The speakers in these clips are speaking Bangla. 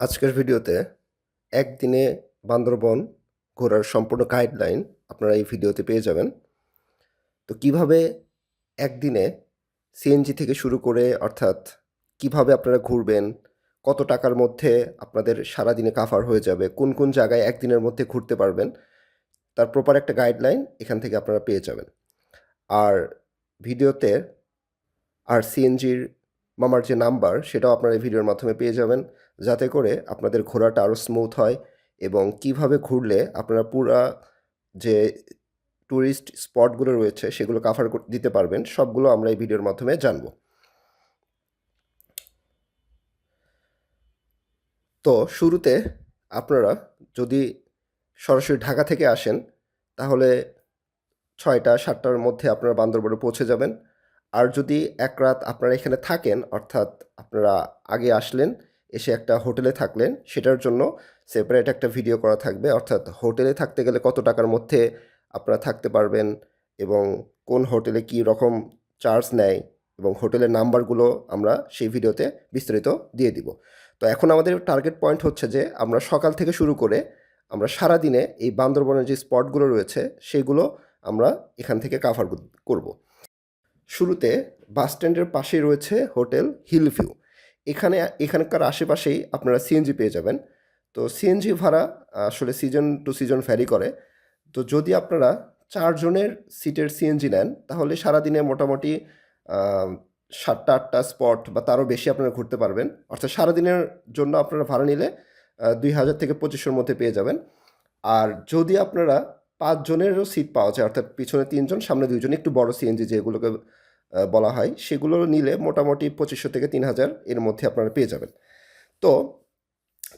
আজকের ভিডিওতে একদিনে বান্দরবন ঘোরার সম্পূর্ণ গাইডলাইন আপনারা এই ভিডিওতে পেয়ে যাবেন। তো কীভাবে একদিনে সিএনজি থেকে শুরু করে অর্থাৎ কীভাবে আপনারা ঘুরবেন, কত টাকার মধ্যে আপনাদের সারাদিনে কাভার হয়ে যাবে, কোন কোন জায়গায় একদিনের মধ্যে ঘুরতে পারবেন, তার প্রপার একটা গাইডলাইন এখান থেকে আপনারা পেয়ে যাবেন। আর ভিডিওতে আর সিএনজির মামার যে নাম্বার সেটাও আপনারা এই ভিডিওর মাধ্যমে পেয়ে যাবেন। যাতে করে আপনাদের ঘোরাটা আরও স্মুথ হয় এবং কীভাবে ঘুরলে আপনারা পুরা যে ট্যুরিস্ট স্পটগুলো রয়েছে সেগুলো কাভার দিতে পারবেন, সবগুলো আমরা এই ভিডিওর মাধ্যমে জানব। তো শুরুতে আপনারা যদি সরাসরি ঢাকা থেকে আসেন, তাহলে ছয়টা, সাতটার মধ্যে আপনারা বান্দরবনে পৌঁছে যাবেন। আর যদি এক রাত আপনারা এখানে থাকেন, অর্থাৎ আপনারা আগে আসলেন এসে একটা হোটেলে থাকলেন, সেটার জন্য সেপারেট একটা ভিডিও করা থাকবে। অর্থাৎ হোটেলে থাকতে গেলে কত টাকার মধ্যে আপনারা থাকতে পারবেন এবং কোন হোটেলে কী রকম চার্জ নেয় এবং হোটেলের নাম্বারগুলো আমরা সেই ভিডিওতে বিস্তারিত দিয়ে দিব। তো এখন আমাদের টার্গেট পয়েন্ট হচ্ছে যে, আমরা সকাল থেকে শুরু করে আমরা সারা দিনে এই বান্দরবনের যে স্পটগুলো রয়েছে, সেগুলো আমরা এখান থেকে কাভার করব। শুরুতে বাস স্ট্যান্ডের পাশেই রয়েছে হোটেল হিল ভিউ এখানে, এখানকার আশেপাশেই আপনারা সিএনজি পেয়ে যাবেন। তো সিএনজি ভাড়া আসলে সিজন টু সিজন ভ্যারি করে। তো যদি আপনারা চারজনের সিটের সিএনজি নেন, তাহলে সারাদিনে মোটামুটি সাতটা, আটটা স্পট বা তারও বেশি আপনারা ঘুরতে পারবেন। অর্থাৎ সারাদিনের জন্য আপনারা ভাড়া নিলে দুই হাজার থেকে পঁচিশশোর মধ্যে পেয়ে যাবেন। আর যদি আপনারা পাঁচজনেরও সিট পাওয়া যায়, অর্থাৎ পিছনে তিনজন, সামনে দুইজন, একটু বড় সিএনজি যেগুলোকে বলা হয়, সেগুলো নিলে মোটামুটি পঁচিশশো থেকে তিন হাজার এর মধ্যে আপনারা পেয়ে যাবেন। তো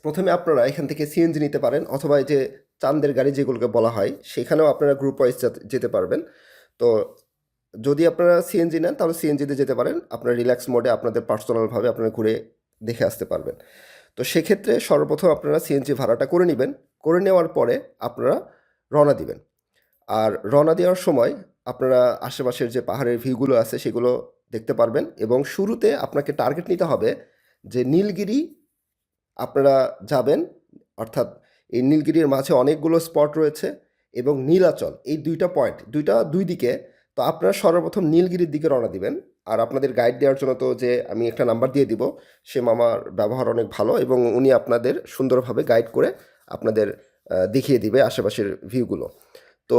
প্রথমে আপনারা এখান থেকে সিএনজি নিতে পারেন অথবা যে চান্দের গাড়ি যেগুলোকে বলা হয়, সেখানেও আপনারা গ্রুপ ওয়াইজ যেতে পারবেন। তো যদি আপনারা সিএনজি নেন, তাহলে সিএনজিতে যেতে পারেন। আপনারা রিল্যাক্স মোডে আপনাদের পার্সোনালভাবে আপনারা ঘুরে দেখে আসতে পারবেন। তো সেক্ষেত্রে সর্বপ্রথম আপনারা সিএনজি ভাড়াটা করে নেবেন। করে নেওয়ার পরে আপনারা রওনা দিবেন। আর রওনা দেওয়ার সময় আপনারা আশেপাশের যে পাহাড়ের ভিউগুলো আছে সেগুলো দেখতে পারবেন এবং শুরুতে আপনাকে টার্গেট নিতে হবে যে নীলগিরি আপনারা যাবেন, অর্থাৎ এই নীলগিরির মাঝে অনেকগুলো স্পট রয়েছে এবং নীলাচল, এই দুইটা পয়েন্ট দুইটা দুই দিকে। তো আপনারা সর্বপ্রথম নীলগিরির দিকে রওনা দিবেন। আর আপনাদের গাইড দেওয়ার জন্য তো যে আমি একটা নাম্বার দিয়ে দিব, সে মামার ব্যবহার অনেক ভালো এবং উনি আপনাদের সুন্দরভাবে গাইড করে আপনাদের দেখিয়ে দিবে আশেপাশের ভিউগুলো তো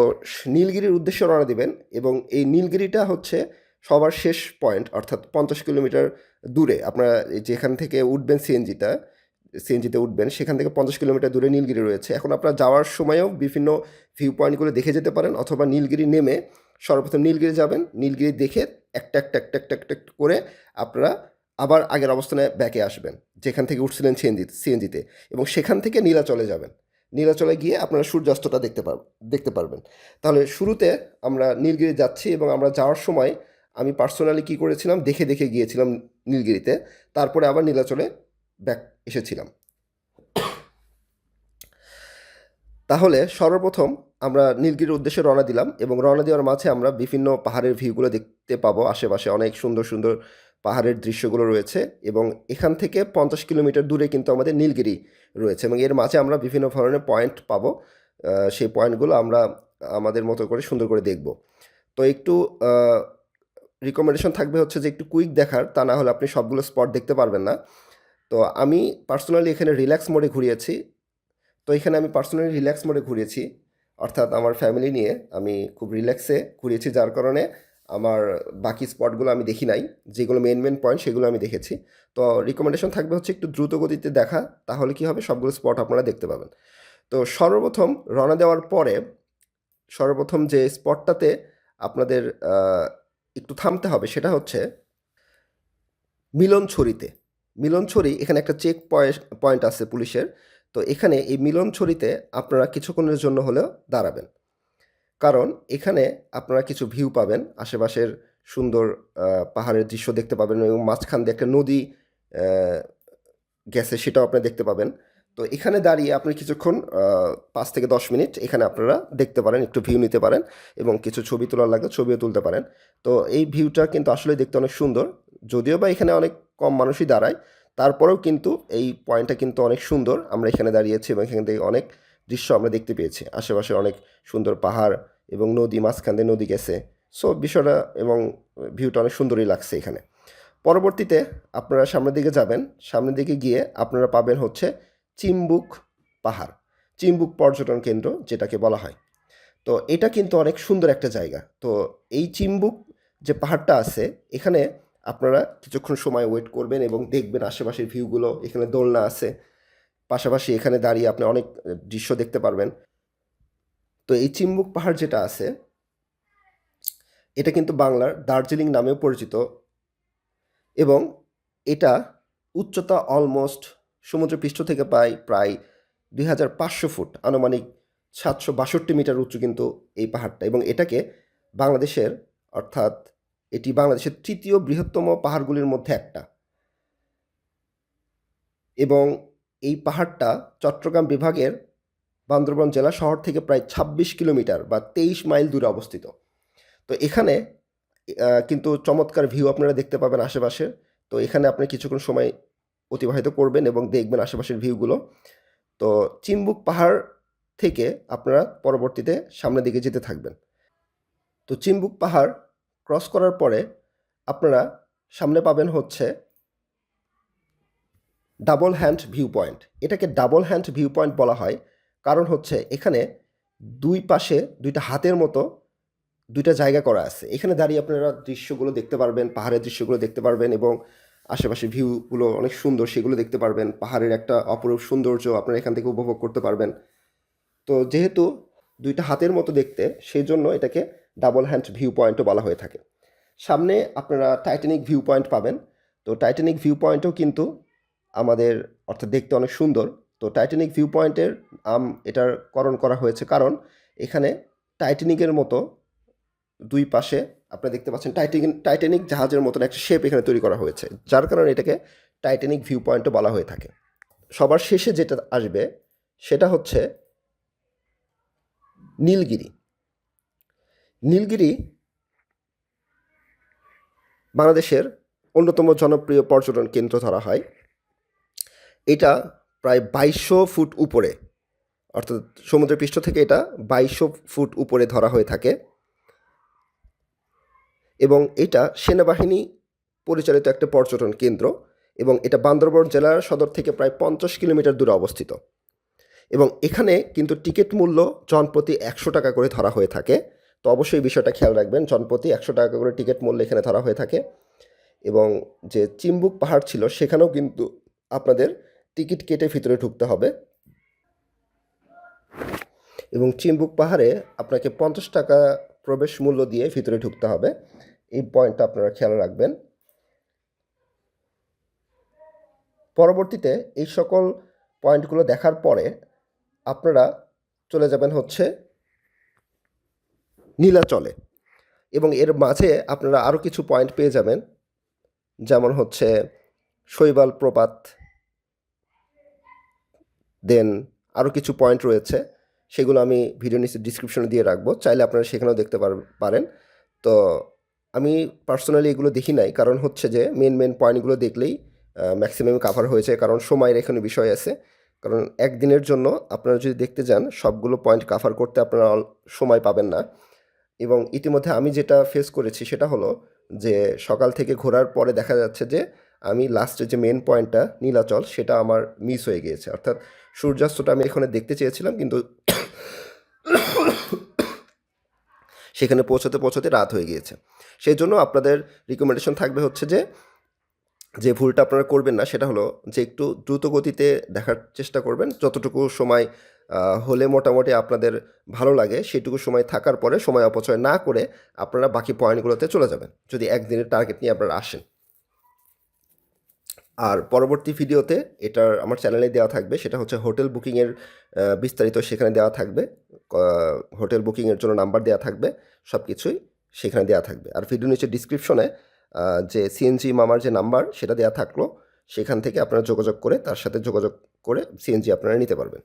নীলগিরির উদ্দেশ্যে রওনা দিবেন এবং এই নীলগিরিটা হচ্ছে সবার শেষ পয়েন্ট, অর্থাৎ পঞ্চাশ কিলোমিটার দূরে। আপনারা যেখান থেকে উঠবেন সিএনজিটা, সিএনজিতে উঠবেন, সেখান থেকে পঞ্চাশ কিলোমিটার দূরে নীলগিরি রয়েছে। এখন আপনারা যাওয়ার সময়ও বিভিন্ন ভিউ পয়েন্টগুলো দেখে যেতে পারেন, অথবা নীলগিরি নেমে সর্বপ্রথম নীলগিরি যাবেন। নীলগিরি দেখে একটা একটা একটা একটা একটা করে আপনারা আবার আগের অবস্থানে ব্যাকে আসবেন, যেখান থেকে উঠছিলেন সিএনজি, সিএনজিতে এবং সেখান থেকে নীলাচলে যাবেন। নীলাচলে গিয়ে আপনারা সূর্যাস্তটা দেখতে পার, দেখতে পারবেন। তাহলে শুরুতে আমরা নীলগিরি যাচ্ছি এবং আমরা যাওয়ার সময় আমি পার্সোনালি কী করেছিলাম? দেখে দেখে গিয়েছিলাম নীলগিরিতে। তারপরে আবার নীলাচলে ব্যাক এসেছিলাম। তাহলে সর্বপ্রথম আমরা নীলগিরির উদ্দেশ্যে রওনা দিলাম এবং রওনা দেওয়ার মাঝে আমরা বিভিন্ন পাহাড়ের ভিউগুলো দেখতে পাবো। আশেপাশে অনেক সুন্দর সুন্দর পাহাড়ের দৃশ্যগুলো রয়েছে এবং এখান থেকে পঞ্চাশ কিলোমিটার দূরে কিন্তু আমাদের নীলগিরি রয়েছে এবং এর মাঝে আমরা বিভিন্ন ধরনের পয়েন্ট পাবো। সেই পয়েন্টগুলো আমরা আমাদের মতো করে সুন্দর করে দেখব। তো একটু রিকমেন্ডেশন থাকবে হচ্ছে যে একটু কুইক দেখার, তা না হলে আপনি সবগুলো স্পট দেখতে পারবেন না। তো আমি পার্সোনালি এখানে রিল্যাক্স মোডে ঘুরিয়েছি। তো এখানে আমি পার্সোনালি রিল্যাক্স মোডে ঘুরিয়েছি। অর্থাৎ আমার ফ্যামিলি নিয়ে আমি খুব রিল্যাক্সে ঘুরিয়েছি, যার কারণে আমার বাকি স্পটগুলো আমি দেখি নাই, যেগুলো মেন মেন পয়েন্ট সেগুলো আমি দেখেছি। তো রিকমেন্ডেশন থাকবে হচ্ছে একটু দ্রুত গতিতে দেখা, তাহলে কি হবে? সবগুলো স্পট আপনারা দেখতে পাবেন। তো সর্বপ্রথম রওনা দেওয়ার পরে সর্বপ্রথম যে স্পটটাতে আপনাদের একটু থামতে হবে সেটা হচ্ছে মিলনছড়িতে। মিলনছড়ি এখানে একটা চেক পয়েন্ট আছে পুলিশের। তো এখানে এই মিলনছড়িতে আপনারা কিছুক্ষণের জন্য হলেও দাঁড়াবেন। কারণ এখানে আপনারা কিছু ভিউ পাবেন। আশেপাশের সুন্দর পাহাড়ের দৃশ্য দেখতে পাবেন এবং মাঝখান দিয়ে একটা নদী গেছে সেটাও আপনারা দেখতে পাবেন। তো এখানে দাঁড়িয়ে আপনি কিছুক্ষণ পাঁচ থেকে দশ মিনিট এখানে আপনারা দেখতে পারেন, একটু ভিউ নিতে পারেন এবং কিছু ছবি তোলার লাগলে ছবিও তুলতে পারেন। তো এই ভিউটা কিন্তু আসলে দেখতে অনেক সুন্দর। যদিও বা এখানে অনেক কম মানুষই দাঁড়ায়, তারপরেও কিন্তু এই পয়েন্টটা কিন্তু অনেক সুন্দর। আমরা এখানে দাঁড়িয়েছি এবং এখান থেকে অনেক দৃশ্য আমরা দেখতে পেয়েছি। আশেপাশে অনেক সুন্দর পাহাড় এবং নদী মাঝখান দিয়ে নদী গেছে। সো বিষয়টা এবং ভিউটা অনেক সুন্দরই লাগছে এখানে। পরবর্তীতে আপনারা সামনের দিকে যাবেন। সামনের দিকে গিয়ে আপনারা পাবেন হচ্ছে চিম্বুক পাহাড়। চিম্বুক পর্যটন কেন্দ্র যেটাকে বলা হয়। তো এটা কিন্তু অনেক সুন্দর একটা জায়গা। তো এই চিম্বুক যে পাহাড়টা আছে, এখানে আপনারা কিছুক্ষণ সময় ওয়েট করবেন এবং দেখবেন আশেপাশের ভিউগুলো এখানে দোলনা আছে। পাশাপাশি এখানে দাঁড়িয়ে আপনি অনেক দৃশ্য দেখতে পারবেন। তো এই চিম্বুক পাহাড় যেটা আছে, এটা কিন্তু বাংলার দার্জিলিং নামেও পরিচিত এবং এটা উচ্চতা অলমোস্ট সমুদ্রপৃষ্ঠ থেকে প্রায় প্রায় দুই হাজার পাঁচশো ফুট। আনুমানিক সাতশো বাষট্টি মিটার উঁচু কিন্তু এই পাহাড়টা এবং এটাকে বাংলাদেশের, অর্থাৎ এটি বাংলাদেশের তৃতীয় বৃহত্তম পাহাড়গুলির মধ্যে একটা। এবং এই পাহাড়টা চট্টগ্রাম বিভাগের বান্দরবান জেলা শহর থেকে প্রায় ছাব্বিশ কিলোমিটার বা তেইশ মাইল দূরে অবস্থিত। তো এখানে কিন্তু চমৎকার ভিউ আপনারা দেখতে পাবেন আশেপাশে। তো এখানে আপনি কিছুক্ষণ সময় অতিবাহিত করবেন এবং দেখবেন আশেপাশের ভিউগুলো তো চিম্বুক পাহাড় থেকে আপনারা পরবর্তীতে সামনের দিকে যেতে থাকবেন। তো চিম্বুক পাহাড় ক্রস করার পরে আপনারা সামনে পাবেন হচ্ছে ডাবল হ্যান্ড ভিউ পয়েন্ট এটাকে ডাবল হ্যান্ড ভিউ পয়েন্ট বলা হয়। কারণ হচ্ছে এখানে দুই পাশে দুইটা হাতের মতো দুইটা জায়গা করা আছে। এখানে দাঁড়িয়ে আপনারা দৃশ্যগুলো দেখতে পারবেন, পাহাড়ের দৃশ্যগুলো দেখতে পারবেন এবং আশেপাশে ভিউগুলো অনেক সুন্দর, সেগুলো দেখতে পারবেন। পাহাড়ের একটা অপরূপ সৌন্দর্য আপনারা এখান থেকে উপভোগ করতে পারবেন। তো যেহেতু দুইটা হাতের মতো দেখতে সেই জন্য এটাকে ডাবল হ্যান্ড ভিউ পয়েন্টও বলা হয়ে থাকে। সামনে আপনারা টাইটানিক ভিউ পয়েন্ট পাবেন। তো টাইটানিক ভিউ পয়েন্টও কিন্তু আমাদের, অর্থাৎ দেখতে অনেক সুন্দর। তো টাইটানিক ভিউ পয়েন্টের আম, এটার করণ করা হয়েছে। কারণ এখানে টাইটানিকের মতো দুই পাশে আপনারা দেখতে পাচ্ছেন টাইটানিক টাইটানিক জাহাজের মতন একটা শেপ এখানে তৈরি করা হয়েছে। যার কারণে এটাকে টাইটানিক ভিউ পয়েন্টও বলা হয়ে থাকে। সবার শেষে যেটা আসবে, সেটা হচ্ছে নীলগিরি। নীলগিরি বাংলাদেশের অন্যতম জনপ্রিয় পর্যটন কেন্দ্র ধরা হয়। এটা প্রায় বাইশশো ফুট উপরে, অর্থাৎ সমুদ্রের পৃষ্ঠ থেকে এটা বাইশশো ফুট উপরে ধরা হয়ে থাকে। এবং এটা সেনাবাহিনী পরিচালিত একটা পর্যটন কেন্দ্র এবং এটা বান্দরবান জেলার সদর থেকে প্রায় পঞ্চাশ কিলোমিটার দূরে অবস্থিত। এবং এখানে কিন্তু টিকিট মূল্য জনপ্রতি একশো টাকা করে ধরা হয়ে থাকে। তো অবশ্যই বিষয়টা খেয়াল রাখবেন, জনপ্রতি একশো টাকা করে টিকিট মূল্য এখানে ধরা হয়ে থাকে। এবং যে চিম্বুক পাহাড় ছিল, সেখানেও কিন্তু আপনাদের টিকিট কেটে ভিতরে ঢুকতে হবে। এবং চিম্বুক পাহাড়ে আপনাকে পঞ্চাশ টাকা প্রবেশ মূল্য দিয়ে ভিতরে ঢুকতে হবে। এই পয়েন্টটা আপনারা খেয়াল রাখবেন। পরবর্তীতে এই সকল পয়েন্টগুলো দেখার পরে আপনারা চলে যাবেন হচ্ছে নীলাচলে। এবং এর মাঝে আপনারা আরও কিছু পয়েন্ট পেয়ে যাবেন। যেমন হচ্ছে শৈবাল প্রপাত দেন আরও কিছু পয়েন্ট রয়েছে, সেগুলো আমি ভিডিও নিচে ডিসক্রিপশনে দিয়ে রাখব। চাইলে আপনারা সেখানেও দেখতে পার- পারেন। তো আমি পার্সোনালি এগুলো দেখি নাই, কারণ হচ্ছে যে মেন মেন পয়েন্টগুলো দেখলেই ম্যাক্সিমাম কাভার হয়েছে কারণ সময়ের এখানে বিষয় আছে। কারণ একদিনের জন্য আপনারা যদি দেখতে যান, সবগুলো পয়েন্ট কাভার করতে আপনারা সময় পাবেন না। এবং ইতিমধ্যে আমি যেটা ফেস করেছি সেটা হলো যে সকাল থেকে ঘোরার পরে দেখা যাচ্ছে যে আমি লাস্টে যে মেন পয়েন্টটা নীলাচল, সেটা আমার মিস হয়ে গিয়েছে। অর্থাৎ সূর্যাস্তটা আমি এখানে দেখতে চেয়েছিলাম, কিন্তু সেখানে পৌঁছতে পৌঁছতে রাত হয়ে গিয়েছে। সেই জন্য আপনাদের রিকমেন্ডেশন থাকবে হচ্ছে যে যে ভুলটা আপনারা করবেন না, সেটা হলো যে একটু দ্রুত গতিতে দেখার চেষ্টা করবেন। যতটুকু সময় হলে মোটামুটি আপনাদের ভালো লাগে, সেটুকু সময় থাকার পরে সময় অপচয় না করে আপনারা বাকি পয়েন্টগুলোতে চলে যাবেন। যদি একদিনের টার্গেট নিয়ে আপনারা আসেন। আর পরবর্তী ভিডিওতে এটার আমার চ্যানেলে দেওয়া থাকবে, সেটা হচ্ছে হোটেল বুকিংয়ের বিস্তারিত সেখানে দেওয়া থাকবে হোটেল বুকিংয়ের জন্য নাম্বার দেওয়া থাকবে সব কিছুই সেখানে দেওয়া থাকবে। আর ভিডিও নিচে ডিসক্রিপশনে যে সিএনজি মামার যে নাম্বার সেটা দেওয়া থাকল, সেখান থেকে আপনারা যোগাযোগ করে, তার সাথে যোগাযোগ করে সিএনজি আপনারা নিতে পারবেন।